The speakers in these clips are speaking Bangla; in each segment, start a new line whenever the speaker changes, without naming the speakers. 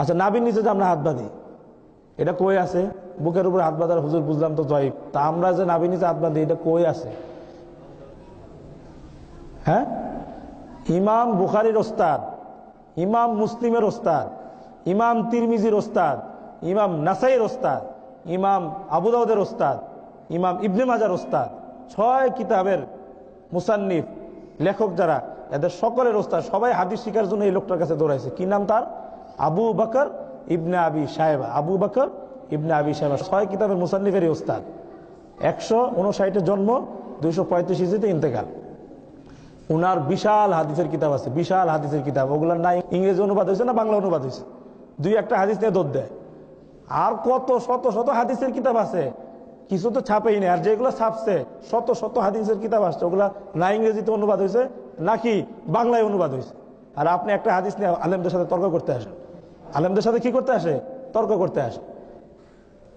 আচ্ছা নাবির নিচে যে আমরা হাত বাঁধি, এটা কই আছে? বুকের উপর হাত বাঁধার হুজুর বুঝলাম তো জয়ীব তা আমরা যে নাবির নিচে হাত বাঁধি, এটা কই আছে? হ্যাঁ? ইমাম বুখারির ওস্তাদ, ইমাম মুসলিমের ওস্তাদ, ইমাম তিরমিজির ওস্তাদ, ইমাম নাসাইয়ের ওস্তাদ, ইমাম আবুদাউদের ওস্তাদ, ইমাম ইবনে মাজার ওস্তাদ, ছয় কিতাবের মুসান্নিফ লেখক যারা, এদের সকলের ওস্তাদ, সবাই হাদিস শিকার জন্য এই লোকটার কাছে দৌড়াইছে। কি নাম তার? আবু বকর ইবনে আবি সাহেবা আবু বকর ইবনে আবি সাহেবা ছয় কিতাবের মুসান্নিফেরই ওস্তাদ একশো উনষাটের জন্ম, দুইশো পঁয়ত্রিশ ইঞ্চিতে ইন্তেকাল। উনার বিশাল হাদিসের কিতাব আছে, বিশাল হাদিসের কিতাব। ওগুলোর না ইংরেজি অনুবাদ হয়েছে না বাংলা অনুবাদ হয়েছে? দুই একটা হাদিস নিয়ে দৌড় দেয়। আর কত শত শত হাদিসের কিতাব আছে? কিছু তো ছাপেই নেই। আর যেগুলো ছাপছে, শত শত হাদিসের কিতাব আসছে। ওগুলা না ইংরেজিতে অনুবাদ হয়েছে, নাকি বাংলায় অনুবাদ হয়েছে? আর আপনি একটা হাদিস নিয়ে আলেমদের সাথে তর্ক করতে আসেন। আলেমদের সাথে কি করতে আসে? তর্ক করতে আসে।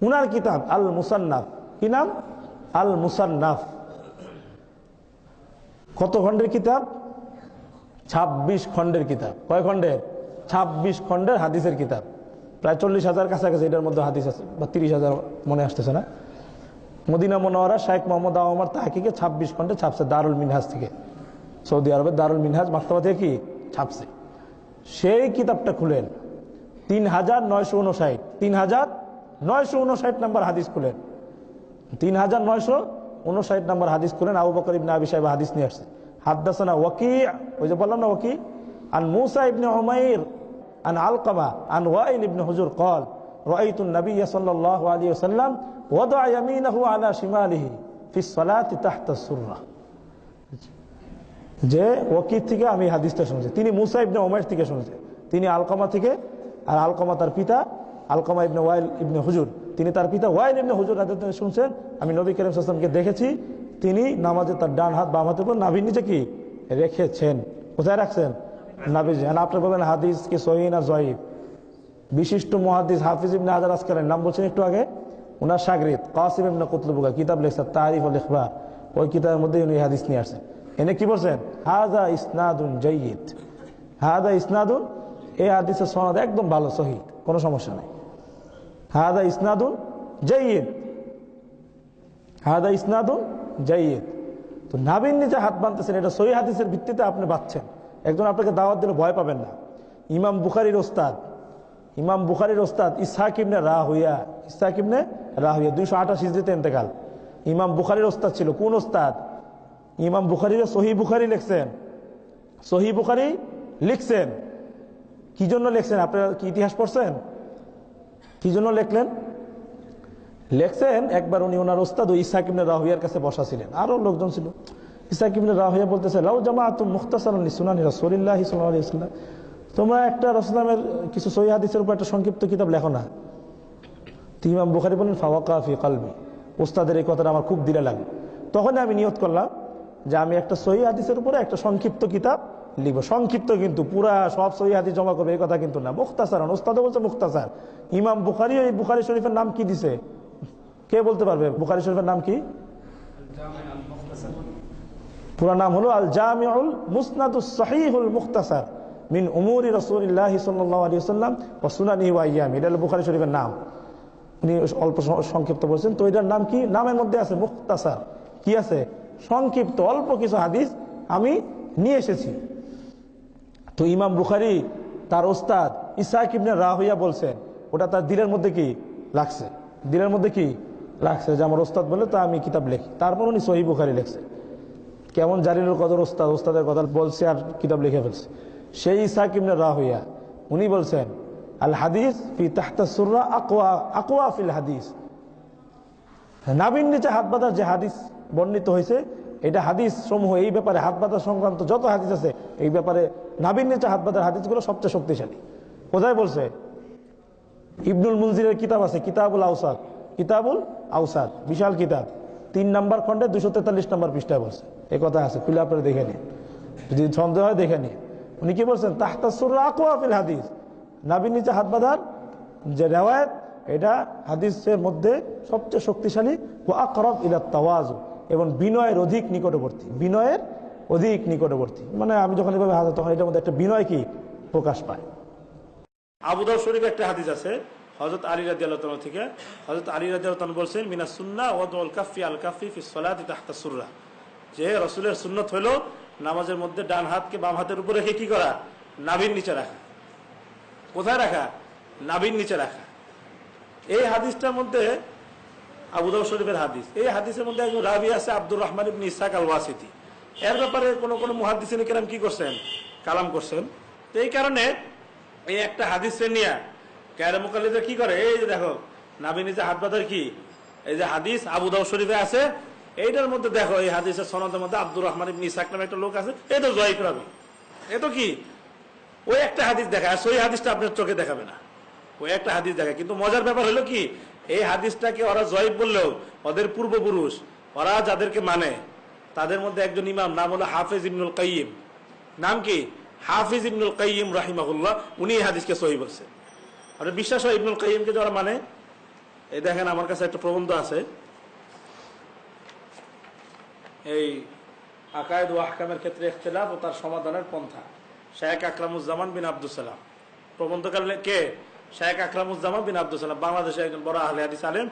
উনার কিতাব আল মুসান্নাফ কি নাম? আল মুসান্নাফ কত খণ্ডের কিতাব? ২৬ খণ্ডের কিতাব। কয় খণ্ডের? ২৬ খণ্ডের হাদিসের কিতাব। প্রায় চল্লিশ হাজার কাছাকাছি এটার মধ্যে হাদিস আছে, বা তিরিশ হাজার মনে আসতেছে না। Madina Munawwara Shaikh Mohammad Ahmar তাহাকিকে ছাব্বিশ খণ্ডে ছাপছে দারুল মিনহাজ থেকে। সৌদি আরবের দারুল মিনহাজ মাক্তাবা থেকে কি? ছাপছে। সেই কিতাবটা খুলেন। তিন হাজার নয়শো উনষাট তিন হাজার নয়শো উনষাট নাম্বার হাদিস খুলেন তিন হাজার নয়শো উনষাট নম্বর হাদিস করেন আবু বকর ইবনে আবি সাহেব হাদিস নিয়ে আসছে হাদ্দাসানা ওয়াকি ওই যে বললাম না ওয়াকি আন মুসা ইবনে উমাইর আন আলকামা আন ওয়াইল ইবনে হুজুর কল رأيت النبي صلى الله عليه وسلم وضع يمينه على شماله في الصلاة تحت السرة যে ওকির থেকে আমি হাদিসটা শুনেছি তিনি মুসা ইবনে ওমাইর থেকে শুনেছেন তিনি আলকামা থেকে আর আলকমা তার পিতা, আলকমা ইবনে ওয়াইল ইবনে হুজুর। তিনি তার পিতা ওয়াইল ইবনে হুজুর শুনছেন। আমি নবী করিম সাল্লামকে দেখেছি। তিনি নামাজে তার ডান হাত, বাম হাতের উপর নাভির নিচে কি? রেখেছেন। কোথায় রাখছেন? নাভিজ আর আপনি বলবেন হাদিস কি সহি না জয়ীব বিশিষ্ট মহাদিস হাফিজ ইবনে হাজার আসকারের নাম বলছেন একটু আগে। ওনার সাগরিদ, কাসিম ইবনে কুতলুবুকা কিতাব লেখছেন তারিফ আল ইখবার। ওই কিতাবের মধ্যে উনি হাদিস নিয়ে আসছেন। এনে কি বলছেন? হাদা ইসনাদুন জয়ীদ হাদা ইসনাদুন এই হাদিসের সনদ একদম ভালো, সহি, কোনো সমস্যা নাই। হাদা ইসনাদুন জয়ীদ হাদা ইসনাদুন জয়ীদ তো নাবিন নিচে হাত বানতেছেন এটা সহি হাদিসের ভিত্তিতে আপনি বাঁচছেন একজন আপনাকে দাওয়াত দিলে ভয় পাবেন না। ইমাম বুখারির ওস্তাদ, ইমাম বুখারির ওস্তাদ ইসাহাক ইবনে রাহুইয়া ইসাহাক ইবনে রাহুইয়া দুইশো আঠাশ হিজড়িতে ইন্তেকাল। ইমাম বুখারির ওস্তাদ ছিল, কোন ওস্তাদ? ইমাম বুখারির সহি বুখারি লিখছেন। সহি বুখারি লিখছেন। কি জন্য লিখছেন? আপনারা কি ইতিহাস পড়ছেন? কি জন্য লিখলেন? লেখছেন, একবার উনি ওনার ওস্তাদ ইসাক ইবনে রাহুইয়ার কাছে বসা ছিলেন। আরও লোকজন ছিল। ইসাক ইবনে রাহুইয়া বলতেছে, লাউ জামা তুম মুখতাসার সুনানি রসুলিল্লাহ সাল্লাম তোমরা একটা রসলামের কিছু সহি হাদিসের উপর একটা সংক্ষিপ্ত কিতাব লেখো না। তো ইমাম বুখারি বলেন ফাওয়াকা ফি কালবি। ওস্তাদের এই কথাটা আমার খুব দিলে লাগে। তখন আমি নিয়ত করলাম যে আমি একটা সহি হাদিসের উপরে একটা সংক্ষিপ্ত কিতাব লিখব। সংক্ষিপ্ত কিন্তু, পুরা সব সহি হাদিস জমা করবে, এই কথা কিন্তু না। মুখতাসার ওস্তাদে বলছে মুখতাসার। ইমাম বুখারি এই বুখারি শরীফের নাম কি দিছে? কে বলতে পারবে? বুখারি শরীফের নাম কি? পুরা নাম হলো আল জামিউল মুসনাদুস সহিহুল মুখতাসার, মিন উমুরি রসুল্লাহ সাল্লাল্লাহু আলাইহি ওয়াসাল্লাম ওয়া সুনানি ওয়া আইয়ামি। এটা হলো বুখারী শরীফের নাম। উনি অল্প সংক্ষিপ্ত বলছেন। তো এটার নাম কি? নামের মধ্যে আছে মুখতাসার। কি আছে? সংক্ষিপ্ত, অল্প কিছু হাদিস আমি নিয়ে এসেছি। তো ইমাম বুখারি, তার ওস্তাদ ইসাক ইবনে রাহুইয়া বলছেন, ওটা তার দিলের মধ্যে কি লাগছে? দিলের মধ্যে কি লাগছে? যে আমার ওস্তাদ বলে তা আমি কিতাব লিখি। তারপর উনি সহি বুখারি লিখছে। কেমন জালিলুল কদর ওস্তাদ, ওস্তাদের কথা বলছে আর কিতাব লিখে ফেলছে। সেই ইসাক ইবনে রাহুইয়া উনি বলছেন, আল হাদিস ফি তাহতা সুররা আকোয়া আকওয়া ফিল হাদিস। নাবিন নিচে হাত বাঁধার যে হাদিস বর্ণিত হয়েছে এটা হাদিস সমূহ, এই ব্যাপারে হাত বাঁধা সংক্রান্ত যত হাদিস আছে, এই ব্যাপারে নাবিন নিচে হাত বাঁধার হাদিসগুলো সবচেয়ে শক্তিশালী। কোথায় বলছে? ইবনুল মুনজিরের কিতাব আছে, কিতাবুল আউসাদ কিতাবুল আউসাদ বিশাল কিতাব। তিন নম্বর খন্ডে দুশো তেতাল্লিশ নম্বর পৃষ্ঠায় বলছে। এই কথা আছে, খুলে আপনারা দেখে নিন। যদি সন্দেহ হয়, দেখে নিন। উনি কি বলছেন? তাহতাসুর আকোয়াফিল হাদিস। নাবির নিচে হাত বাঁধার যে রেওয়ায়ত, এটা হাদিসের মধ্যে সবচেয়ে শক্তিশালী। ও আকরব ইলা তাওয়াজ। এবং বিনয়ের অধিক নিকটবর্তী, বিনয়ের অধিক নিকটবর্তী। মানে আমি যখন এভাবে হাত তখন এটার মধ্যে একটা বিনয় কি প্রকাশ পায়। আবুদাউ শরীফ একটা হাদিস আছে হজরত আলী রাজি আল্লাহ থেকে। হজরত আলী রাজি আল্লাহ বলছেন মিনা সুন্না ওয়াদুল কাফি আল কাফি ফি সলাতি তাহতা সুররা। যে রসুলের সুন্নত হলো নামাজের মধ্যে ডান হাতকে বাম হাতের উপরে রেখে কি করা? নাভির নিচে রাখা। কোথায় রাখা? নাভির নিচে রাখা। এই হাদিসটার মধ্যে আবুদাউ শরীফের হাদিস। এই হাদিসের মধ্যে একজন রাবি আছে, আব্দুর রহমান ইবনে ইসাক আল ওয়াসিতি এর ব্যাপারে কোনো কোনো মুহাদ্দিসিন কেরাম কি করছেন? কালাম করছেন। তো এই কারণে এই একটা হাদিসে নিয়ে কায়রা কি করে? এই যে দেখো, নাবি নিজে হাত বাঁধার কি? এই যে হাদিস আবুদাউ শরীফে আছে। এইটার মধ্যে দেখো, এই হাদিসের সনদের মধ্যে আব্দুর রহমান ইবনে ইসাক নামে একটা লোক আছে এই তো জয়ীফ রাবি। এ তো কি? ওই একটা হাদিস দেখায় সেই হাদিসটা আপনার চোখে দেখাবে না। ওই একটা হাদিস দেখায়। কিন্তু মজার ব্যাপার হলো কি? এই হাদিসটাকে ওরা জয়ীব বললেও ওদের পূর্বপুরুষ, ওরা যাদেরকে মানে তাদের মধ্যে একজন ইমাম, নাম হলো হাফেজ ইবনুল কাইম নাম কি? হাফিজ ইবনুল কাইম রাহিমাহুল্লাহ, উনি এই হাদিসকে সহি বলছে। আর বিশ্বাস হয় ইবনুল কাইমকে যারা মানে? এই দেখেন আমার কাছে একটা প্রবন্ধ আছে। এই আকায়দ ও আহকামের ক্ষেত্রে ইখতিলাফ ও তার সমাধানের পন্থা। শেখ আকরামুজ্জামান বিন আব্দুল সালাম। প্রবন্ধকার কে? শেখ আকরামুজ্জামান বিন আব্দুল সালাম বাংলাদেশে একজন বড় আহলে হাদিস আলেম।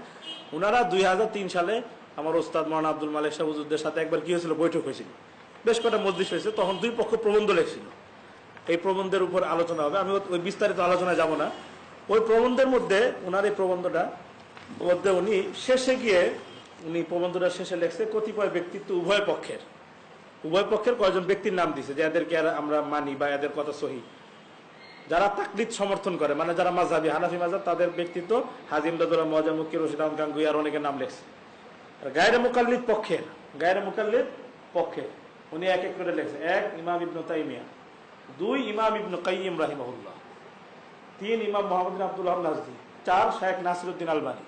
উনারা দুই সালে আমার ওস্তাদ মহান আব্দুল মালিক সাহুজুদ্দের সাথে একবার কি হয়েছিল? বৈঠক হয়েছিল। বেশ কটা মজলিস হয়েছে, তখন দুই পক্ষ প্রবন্ধ লেখছিল। এই প্রবন্ধের উপর আলোচনা হবে। আমি ওই বিস্তারিত আলোচনায় যাব না। ওই প্রবন্ধের মধ্যে ওনার এই প্রবন্ধটা মধ্যে উনি শেষে গিয়ে উনি প্রবন্ধটা শেষে লেখছে কতিপয় ব্যক্তিত্ব উভয় পক্ষের। উভয় পক্ষের কয়েকজন ব্যক্তির নাম দিছে যে এদেরকে আর আমরা মানি বা এদের কথা সহি? যারা তাকলিদ সমর্থন করে মানে যারা মাঝাবি হানাফি মাজাব তাদের ব্যক্তিত্ব হাজিম দাদুল্লাহ মজা মুক্কি, রশিদ আহমদ গাঙ্গুই আর অনেকের নাম লেখছে। আর গায়রে মুকাল্লিদ পক্ষের গায়রে মুকাল্লিদ পক্ষের উনি এক এক করে লেখছে। এক, ইমাম ইবনু তাইমিয়া, দুই, ইমাম ইবনু কাইম রাহিমাহুল্লাহ, তিন, ইমাম মোহাম্মদ আব্দুল্লাহ নাজদি, চার শাহেখ নাসিরুদ্দিন আলবানী।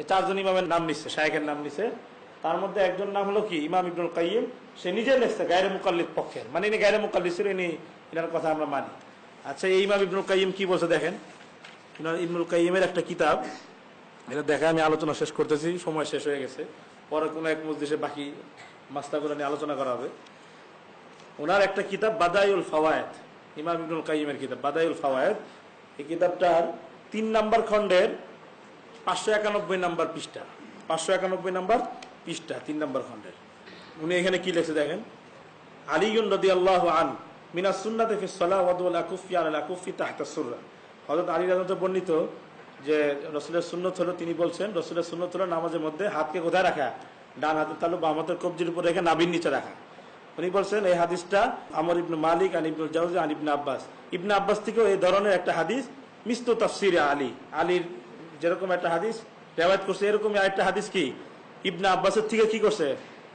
এই চারজন ইমামের নাম নিচ্ছে শাহেখের নাম নিচ্ছে তার মধ্যে একজন নাম হলো কি? ইমাম ইবনুল কাইম সে নিজে লেখছে গায়রে মুকাল্লিদ পক্ষের। মানে ইনি গায়রে মুকাল্লিদ ছিল ইনি এনার কথা আমরা মানি। আচ্ছা এই ইমাম ইবনুল কাইম কি বলছে দেখেন? ইবনুল কাইমের একটা কিতাব, এটা দেখে আমি আলোচনা শেষ করতেছি, সময় শেষ হয়ে গেছে। পরে কোনো এক মসজিদে বাকি মাস্তাগুলো নিয়ে আলোচনা করা হবে। ওনার একটা কিতাব বাদাইউল ফাওয়ায়েদ, ইমাম ইবনুল কাইমের কিতাব বাদাইউল ফাওয়ায়েদ। এই কিতাবটার তিন নাম্বার খণ্ডের পাঁচশো একানব্বই নাম্বার পৃষ্ঠা, পাঁচশো একানব্বই নাম্বার পৃষ্ঠা, তিন নাম্বার খণ্ডের। উনি এখানে কি লিখছে দেখেন? আলিউন রদি আল্লাহ আন মিনা সুন্নাতে ফি সলাহ ওয়াদুল আকুফি আল আকুফি তাহতা সুররা হযরত আলী রাজত বর্ণিত যে রসুলের সুন্নত হলো, তিনি বলছেন, রসুলের সুন্নত হলো নামাজের মধ্যে হাতকে কোথায় রাখা, ডান হাতের তালু বাম হাতের কবজির উপর রেখে নাবির নিচে রাখা। উনি বলছেন, এই হাদিসটা আমর ইবনু মালিক, আন ইবনুল জাউজি, আন ইবনে আব্বাস। ইবনে আব্বাস থেকেও এই ধরনের একটা হাদিস মিস্তু তাফসির আলী। আলীর যেরকম একটা হাদিস, রেওয়ায়ত করছে, এরকমই আরেকটা হাদিস কি? ইবনে আব্বাসের থেকে কি করছে?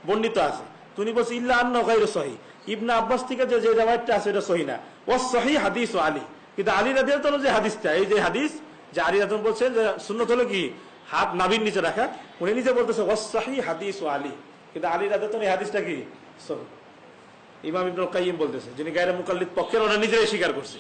বর্ণিত আছে। তুমি বলছো, ইল্লা আন্ন গাইর সহি ইবনে আব্বাস থেকে যে যে রেওয়ায়তটা আছে, এটা সহি না। ও সহি হাদিস ও আলী। কিন্তু আলী রাদিয়াল যে হাদিসটা, এই যে হাদিস, যে আলী রাজন বলছেন যে সুন্নত হলো কি? হাত নাবির নিচে রাখা। উনি নিজে বলতেছে ও সহি হাদিস ও আলী। কিন্তু আলী তো এই হাদিসটা কি? সহি। ইমাম ইবনুল কাইম বলতেছে, যিনি গায়ের মুকাল্লিদ পক্ষের ওরা নিজেরাই স্বীকার করছে।